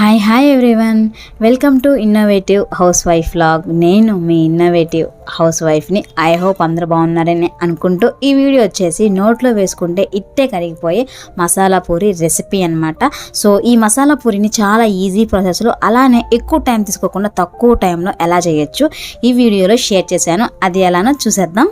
Hi hi everyone welcome to innovative housewife log నేను మీ innovative హౌస్ వైఫ్ని ఐ హోప్ అందరూ బాగున్నారని అనుకుంటూ ఈ వీడియో వచ్చేసి నోట్లో వేసుకుంటే ఇట్టే కరిగిపోయే మసాలా పూరి రెసిపీ అన్నమాట. సో ఈ మసాలా పూరిని చాలా ఈజీ ప్రాసెస్లో అలానే ఎక్కువ టైం తీసుకోకుండా తక్కువ టైంలో ఎలా చేయొచ్చు ఈ వీడియోలో షేర్ చేశాను. అది ఎలానో చూసేద్దాం.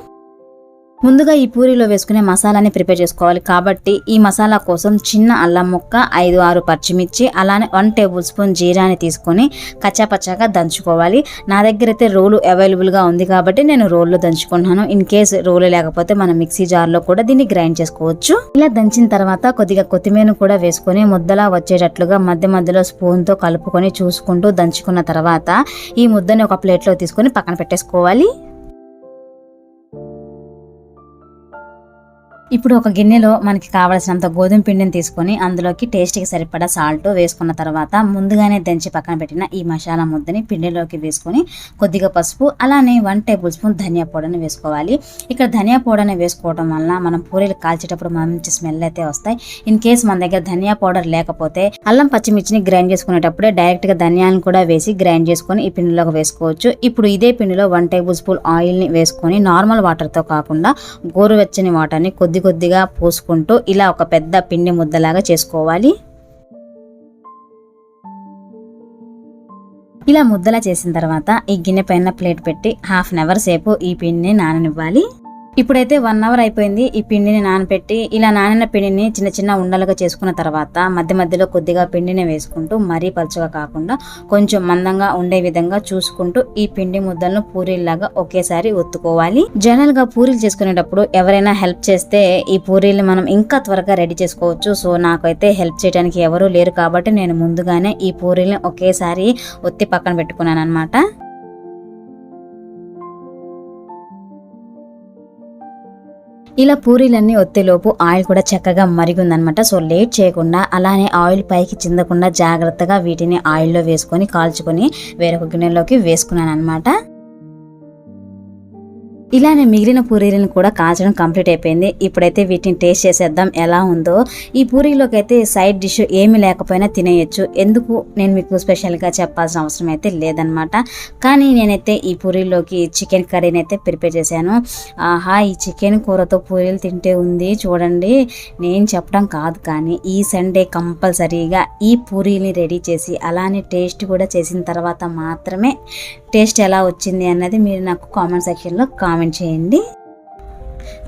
ముందుగా ఈ పూరిలో వేసుకునే మసాలాని ప్రిపేర్ చేసుకోవాలి. కాబట్టి ఈ మసాలా కోసం చిన్న అల్లం ముక్క ఐదు ఆరు పచ్చిమిర్చి అలానే వన్ టేబుల్ స్పూన్ జీరాని తీసుకొని కచ్చాపచ్చాగా దంచుకోవాలి. నా దగ్గర అయితే రోలు అవైలబుల్గా ఉంది కాబట్టి నేను రోల్లో దంచుకుంటున్నాను. ఇన్ కేస్ రోలు లేకపోతే మనం మిక్సీ జార్లో కూడా దీన్ని గ్రైండ్ చేసుకోవచ్చు. ఇలా దంచిన తర్వాత కొద్దిగా కొత్తిమీర కూడా వేసుకొని ముద్దలా వచ్చేటట్లుగా మధ్య మధ్యలో స్పూన్తో కలుపుకొని చూసుకుంటూ దంచుకున్న తర్వాత ఈ ముద్దని ఒక ప్లేట్లో తీసుకొని పక్కన పెట్టేసుకోవాలి. ఇప్పుడు ఒక గిన్నెలో మనకి కావలసినంత గోధుమ పిండిని తీసుకొని అందులోకి టేస్ట్కి సరిపడా సాల్ట్ వేసుకున్న తర్వాత ముందుగానే దంచి పక్కన పెట్టిన ఈ మసాలా ముద్దని పిండిలోకి వేసుకొని కొద్దిగా పసుపు అలానే వన్ టేబుల్ స్పూన్ ధనియా పౌడర్ని వేసుకోవాలి. ఇక్కడ ధనియా పౌడర్ని వేసుకోవడం వలన మనం పూరీలు కాల్చేటప్పుడు మంచి స్మెల్ అయితే వస్తాయి. ఇన్ కేస్ మన దగ్గర ధనియా పౌడర్ లేకపోతే అల్లం పచ్చిమిర్చిని గ్రైండ్ చేసుకునేటప్పుడే డైరెక్ట్గా ధనియాలను కూడా వేసి గ్రైండ్ చేసుకొని ఈ పిండిలోకి వేసుకోవచ్చు. ఇప్పుడు ఇదే పిండిలో వన్ టేబుల్ స్పూన్ ఆయిల్ని వేసుకొని నార్మల్ వాటర్తో కాకుండా గోరువెచ్చని వాటర్ని కొద్ది కొద్ది కొద్దిగా పోసుకుంటూ ఇలా ఒక పెద్ద పిండి ముద్దలాగా చేసుకోవాలి. ఇలా ముద్దలా చేసిన తర్వాత ఈ గిన్నె పైన ప్లేట్ పెట్టి హాఫ్ అన్ అవర్ సేపు ఈ పిండిని నాననివ్వాలి. ఇప్పుడైతే వన్ అవర్ అయిపోయింది. ఈ పిండిని నానబెట్టి ఇలా నానిన పిండిని చిన్న చిన్న ఉండలుగా చేసుకున్న తర్వాత మధ్య మధ్యలో కొద్దిగా పిండిని వేసుకుంటూ మరీ పలుచగా కాకుండా కొంచెం మందంగా ఉండే విధంగా చూసుకుంటూ ఈ పిండి ముద్దలను పూరీల్లాగా ఒకేసారి ఒత్తుకోవాలి. జనరల్గా పూరీలు చేసుకునేటప్పుడు ఎవరైనా హెల్ప్ చేస్తే ఈ పూరీలు మనం ఇంకా త్వరగా రెడీ చేసుకోవచ్చు. సో నాకైతే హెల్ప్ చేయడానికి ఎవరూ లేరు కాబట్టి నేను ముందుగానే ఈ పూరీలను ఒకేసారి ఒత్తి పక్కన పెట్టుకున్నాను అనమాట ఇలా పూరీలన్నీ ఒత్తేలోపు ఆయిల్ కూడా చక్కగా మరిగిందనమాట. సో లేట్ చేయకుండా అలానే ఆయిల్ పైకి చిందకుండా జాగ్రత్తగా వీటిని ఆయిల్లో వేసుకొని కాల్చుకొని వేరొక గిన్నెలోకి వేసుకున్నాను అనమాట ఇలానే మిగిలిన పూరీలను కూడా కాల్చడం కంప్లీట్ అయిపోయింది. ఇప్పుడైతే వీటిని టేస్ట్ చేసేద్దాం ఎలా ఉందో. ఈ పూరీలోకి అయితే సైడ్ డిష్ ఏమి లేకపోయినా తినేయచ్చు. ఎందుకు? నేను మీకు స్పెషల్గా చెప్పాల్సిన అవసరం అయితే లేదనమాట కానీ నేనైతే ఈ పూరీలోకి చికెన్ కర్రీని అయితే ప్రిపేర్ చేశాను. ఆహా ఈ చికెన్ కూరతో పూరీలు తింటే ఉంది చూడండి. నేను చెప్పడం కాదు కానీ ఈ సండే కంపల్సరీగా ఈ పూరీని రెడీ చేసి అలానే టేస్ట్ కూడా చేసిన తర్వాత మాత్రమే టేస్ట్ ఎలా వచ్చింది అన్నది మీరు నాకు కామెంట్ సెక్షన్లో కామెంట్ చేయండి.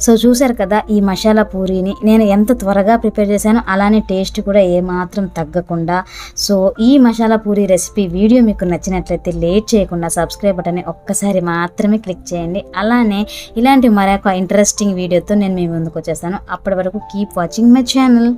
సో చూసారు కదా ఈ మసాలా పూరీని నేను ఎంత త్వరగా ప్రిపేర్ చేశానో అలానే టేస్ట్ కూడా ఏమాత్రం తగ్గకుండా. సో ఈ మసాలా పూరి రెసిపీ వీడియో మీకు నచ్చినట్లయితే లేట్ చేయకుండా సబ్స్క్రైబ్ బటన్ని ఒక్కసారి మాత్రమే క్లిక్ చేయండి. అలానే ఇలాంటి మరొక ఇంట్రెస్టింగ్ వీడియోతో నేను మీ ముందుకు వచ్చేస్తాను. అప్పటి వరకు కీప్ వాచింగ్ మై ఛానల్